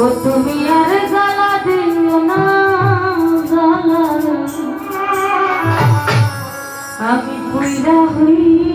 ও তুমি আর জ্বালা দিও না জ্বালা আমি পুরা হই